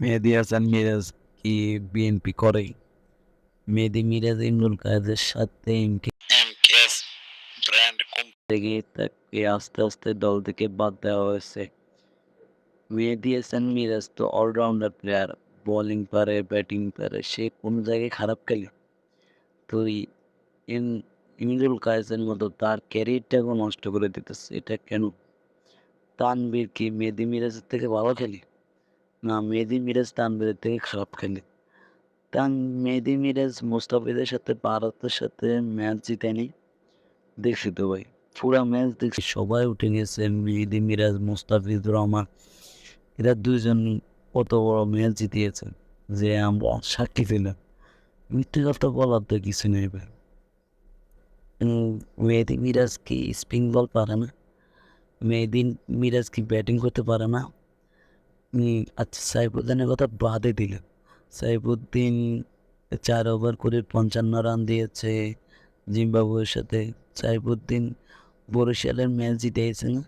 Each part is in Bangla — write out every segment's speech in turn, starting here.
মেহেদি হাসান মিরাজ কি বিএনপি করে মেহেদি মিরাজ ইমরুল কায়েদের সাথে এমকেএস ব্র্যান্ড থেকে তাকে আস্তে আস্তে দল থেকে বাদ দেওয়া হয়েছে মেহেদি হাসান মিরাজ তো অলরাউন্ডার প্লেয়ার বোলিং পারে ব্যাটিং পারে সে কোনো জায়গায় খারাপ খেলে তো ইমরুল কায়েসের মতো তার ক্যারিয়ারটাকে নষ্ট করে দিতেছে এটা কেন তানবীর কি মেহেদি মিরাজের থেকে ভালো খেলে না মেহেদি মিরাজ তানবীরের থেকে খারাপ খেলে। তান মেহেদি মিরাজ মুস্তাফিজের সাথে, ভারতের সাথে ম্যাচ জিতেনি। দেখছি তো ভাই, পুরো ম্যাচ দেখছি। সবাই উঠে গেছে মেহেদি মিরাজ মুস্তাফিজ রহমান। এরা দুজন কত বড় ম্যাচ জিতিয়েছে, যে আমরা সাক্ষী ছিলাম মিথ্যে কথা বলার তো কিছু নেই ভাই। মেহেদি মিরাজ কি স্পিন বল পারে না? মেহেদি মিরাজ কি ব্যাটিং করতে পারে না? আচ্ছা সাইফুদ্দিনের কথা বাদে দিলেন। সাইফুদ্দিন চার ওভার করে পঞ্চান্ন রান দিয়েছে জিম্বাবুয়ের সাথে। সাইফুদ্দিন বরিশালের ম্যাচ জিতেছে না?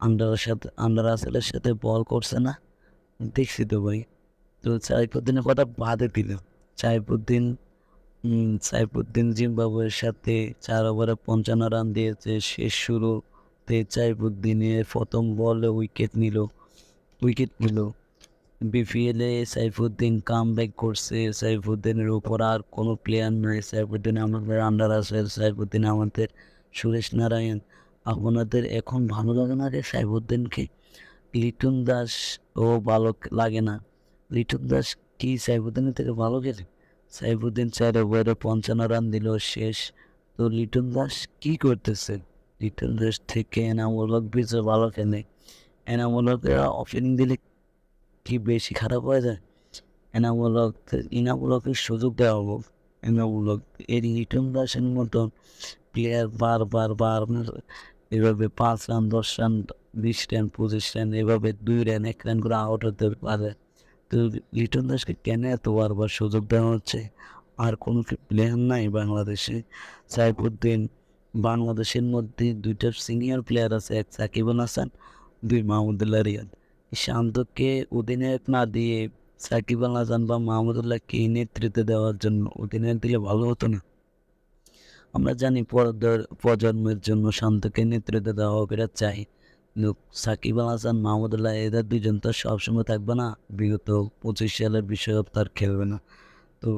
আন্ডার সাথে আন্ডার আসেলের সাথে বল করছে না? দেখছি তো ভাই। তো সাইফুদ্দিনের কথা বাদে দিল সাইফুদ্দিন সাইফুদ্দিন জিম্বাবুয়ের সাথে চার ওভারে পঞ্চান্ন রান দিয়েছে। শেষ শুরুতে সাইফুদ্দিনের প্রথম বলে উইকেট নিল। উইকেট নিল বিপিএলে সাইফুদ্দিন কাম ব্যাক করছে। সাইফুদ্দিনের উপর আর কোনো প্লেয়ার নাই। সাইফুদ্দিন আমাদের আন্ডার আছে। সাইফুদ্দিন আমাদের সুরেশ নারায়ণ। আপনাদের এখন ভালো লাগে না রে সাইফুদ্দিনকে? লিটন দাস ও ভালো লাগে না। লিটন দাস কি সাইফুদ্দিনের থেকে ভালো খেলে? সাইফুদ্দিন চার ওভারে পঞ্চান্ন রান দিল শেষ। তো লিটন দাস কি করতেছে? লিটন দাস থেকে এনামূলক বেশি ভালো খেলে। এনামূলকেরা অপেনিং দিলে কি বেশি খারাপ হয়ে যায় এনামূলক ইনামূলকের সুযোগ দেওয়া হোক এনামূলক এই লিটন দাসের মতন প্লেয়ার বারবার বার বার এভাবে পাঁচ রান দশ রান বিশ রান পঁচিশ রান এভাবে দুই রান এক রান করে আউট হতে পারে তো লিটন দাসকে কেন এত বারবার সুযোগ দেওয়া হচ্ছে আর কোনো প্লেয়ার নাই বাংলাদেশে সাইফুদ্দিন বাংলাদেশের মধ্যে দুইটা সিনিয়র প্লেয়ার আছে এক সাকিবুল হাসান দুই মাহমুদুল্লাহ রিয়াদ শান্তকে অধিনায়ক না দিয়ে সাকিব আল হাসান বা মাহমুদুল্লাহকে নেতৃত্ব দেওয়ার জন্য অধিনায়ক দিলে ভালো হতো না। আমরা জানি প্রজন্মের জন্য শান্তকে নেতৃত্ব দেওয়া এটা চাই। সাকিব আল হাসান, মাহমুদুল্লাহ এদের দুজন তো সবসময় থাকবে না। বিগত পঁচিশ সালের বিশ্বকাপ তার খেলবে না। তো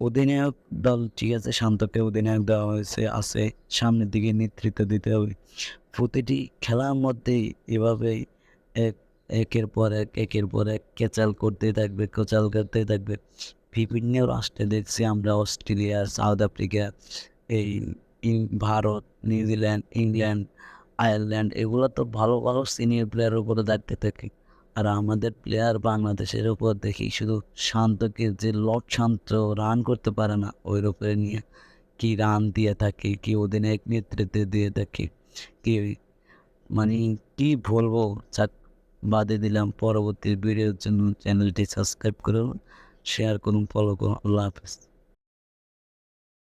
অধিনায়ক দল ঠিক আছে, শান্তকে অধিনায়ক দেওয়া হয়েছে, আছে। সামনের দিকে নেতৃত্ব দিতে হবে। প্রতিটি খেলার মধ্যেই এভাবেই এক, একের পর এক, একের পর এক কেচাল করতে থাকবে, কোচাল করতে থাকবে। বিভিন্ন রাষ্ট্রে দেখছি আমরা অস্ট্রেলিয়া, সাউথ আফ্রিকা, এই ভারত, নিউজিল্যান্ড, ইংল্যান্ড, আয়ারল্যান্ড, এগুলো তো ভালো ভালো সিনিয়র প্লেয়ারের উপরে দায়িত্বে থাকে। আর আমাদের প্লেয়ার বাংলাদেশের উপর দেখি শুধু শান্তকে যে লট শান্ত রান করতে পারে না ওর উপরে নিয়ে কি রান দিয়ে থাকে, কি অধিনায়ক নেতৃত্ব দিয়ে থাকে। কি মানে কি বলব? চাক বাদে দিলাম। পরবর্তী ভিডিওর জন্য চ্যানেলটি সাবস্ক্রাইব করুন শেয়ার করুন ফলো করুন। আল্লাহ হাফেজ।